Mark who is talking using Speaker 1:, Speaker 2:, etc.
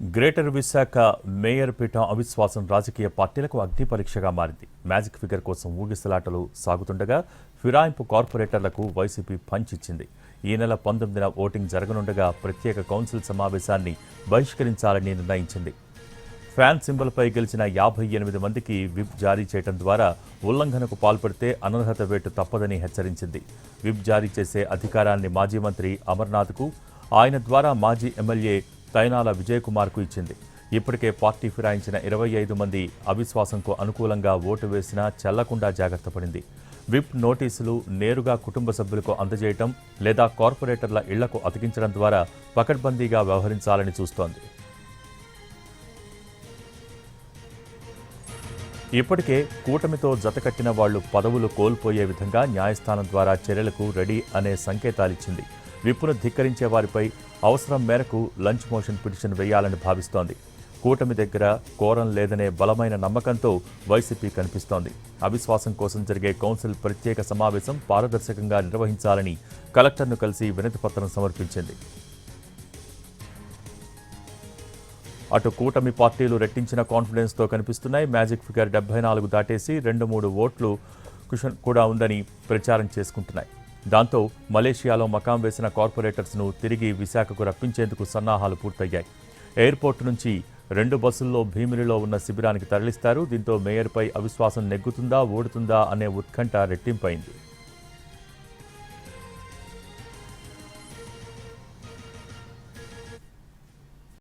Speaker 1: Greater Visakha mayor పీఠం అవిశ్వాసం రాజకీయ పార్టీలకు అగ్ని పరీక్షగా మారింది. మ్యాజిక్ ఫిగర్ కోసం ఊగిసలాటలు సాగుతుండగా ఫిరాయింపు కార్పొరేటర్లకు వైసీపీ పంచ్ ఇచ్చింది. ఈ నెల పంతొమ్మిదిన ఓటింగ్ జరగనుండగా ప్రత్యేక కౌన్సిల్ సమావేశాన్ని బహిష్కరించాలని నిర్ణయించింది. ఫ్యాన్ సింబల్పై గెలిచిన యాభై ఎనిమిది మందికి విప్ జారీ చేయడం ద్వారా ఉల్లంఘనకు పాల్పడితే అనర్హత వేటు తప్పదని హెచ్చరించింది. విప్ జారీ చేసే అధికారాన్ని మాజీ మంత్రి అమర్నాథ్కు ఆయన ద్వారా మాజీ ఎమ్మెల్యే తైనాల విజయకుమార్కు ఇచ్చింది. ఇప్పటికే పార్టీ ఫిరాయించిన ఇరవై ఐదు మంది అవిశ్వాసంకు అనుకూలంగా ఓటు వేసినా చల్లకుండా జాగ్రత్త పడింది. విప్ నోటీసులు నేరుగా కుటుంబ సభ్యులకు అందజేయటం లేదా కార్పొరేటర్ల ఇళ్ళకు అతికించడం ద్వారా పకడ్బందీగా వ్యవహరించాలని చూస్తోంది. ఇప్పటికే కూటమితో జతకట్టిన వాళ్ళు పదవులు కోల్పోయే విధంగా న్యాయస్థానం ద్వారా చర్యలకు రెడీ అనే సంకేతాలిచ్చింది. విప్పును ధిక్కరించే వారిపై అవసరం మేరకు లంచ్ మోషన్ పిటిషన్ వేయాలని భావిస్తోంది. కూటమి దగ్గర కోరం లేదనే బలమైన నమ్మకంతో వైసీపీ కనిపిస్తోంది. అవిశ్వాసం కోసం జరిగే కౌన్సిల్ ప్రత్యేక సమావేశం పారదర్శకంగా నిర్వహించాలని కలెక్టర్ను కలిసి వినతిపత్రం సమర్పించింది. అటు కూటమి పార్టీలు రెట్టించిన కాన్ఫిడెన్స్తో కనిపిస్తున్నాయి. మ్యాజిక్ ఫిగర్ డెబ్బై నాలుగు దాటేసి రెండు మూడు ఓట్లు కుషన్ కూడా ఉందని ప్రచారం చేసుకుంటున్నాయి. దాంతో మలేషియాలో మకాం వేసిన కార్పొరేటర్స్ను తిరిగి విశాఖకు రప్పించేందుకు సన్నాహాలు పూర్తయ్యాయి. ఎయిర్పోర్ట్ నుంచి రెండు బస్సుల్లో భీమిలిలో ఉన్న శిబిరానికి తరలిస్తారు. దీంతో మేయర్పై అవిశ్వాసం నెగ్గుతుందా ఓడుతుందా అనే ఉత్కంఠ రెట్టింపైంది.